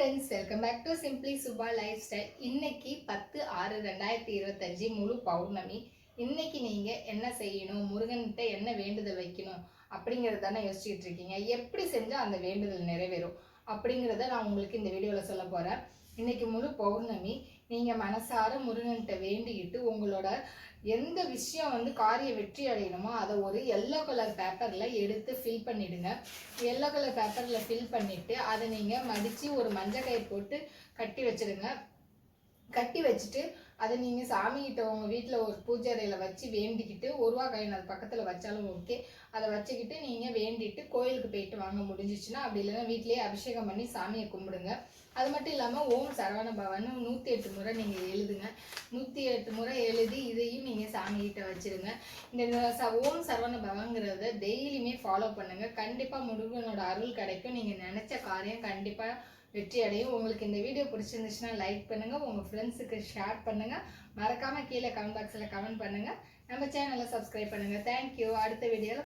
Friends welcome back to simply Subha lifestyle இன்னைக்கு பத்து ஆறு ரெண்டாயிரத்தி இருபத்தஞ்சி முழு பௌர்ணமி. இன்னைக்கு நீங்கள் என்ன செய்யணும்? முருகன்கிட்ட என்ன வேண்டுதல் வைக்கணும்? அப்படிங்கிறது தானே யோசிச்சுட்டு இருக்கீங்க. எப்படி செஞ்சால் அந்த வேண்டுதல் நிறைவேறும்? அப்படிங்கிறத நான் உங்களுக்கு இந்த வீடியோவில் சொல்ல போகிறேன் இன்னைக்கு முழு பௌர்ணமி. நீங்கள் மனசார முருகன்கிட்ட வேண்டிக்கிட்டு உங்களோட எந்த விஷயம் வந்து காரிய வெற்றி அடையணுமோ அதை ஒரு எல்லோ கலர் பேப்பரில் எடுத்து ஃபில் பண்ணிவிடுங்க எல்லோ கலர் பேப்பரில் ஃபில் பண்ணிவிட்டு அதை நீங்கள் மடித்து ஒரு மஞ்சள் கயிறு போட்டு கட்டி வச்சிடுங்க கட்டி வச்சுட்டு அதை நீங்கள் சாமிகிட்ட உங்கள் வீட்டில் ஒரு பூஜாரையில் வச்சு வேண்டிக்கிட்டு ஒரு ரூபா காயின் அது பக்கத்தில் வச்சாலும் ஓகே அதை வச்சுக்கிட்டு நீங்கள் வேண்டிட்டு கோயிலுக்கு போயிட்டு வாங்க முடிஞ்சிச்சுன்னா அப்படி இல்லைன்னா வீட்டிலேயே அபிஷேகம் பண்ணி சாமியை கும்பிடுங்க. அது மட்டும் இல்லாமல் ஓம் சரவண பவன் நூற்றி எட்டு முறை நீங்கள் எழுதுங்க. நூற்றி எட்டு முறை எழுதி இதையும் நீங்கள் சாமிகிட்ட வச்சிருங்க. இந்த ச- ஓம் சரவண பவங்கிறத டெய்லியுமே ஃபாலோ பண்ணுங்கள் கண்டிப்பாக முருகனோட அருள் கிடைக்கும். நீங்கள் நினச்ச காரியம் கண்டிப்பாக வெற்றி அடையும். உங்களுக்கு இந்த வீடியோ பிடிச்சிருந்துச்சுன்னா லைக் பண்ணுங்கள் உங்கள் ஃப்ரெண்ட்ஸுக்கு ஷேர் பண்ணுங்கள் மறக்காமல் கீழே கமெண்ட் பாக்ஸில் கமெண்ட் பண்ணுங்கள் நம்ம சேனலை சப்ஸ்கிரைப் பண்ணுங்கள் தேங்க்யூ அடுத்த வீடியோவில்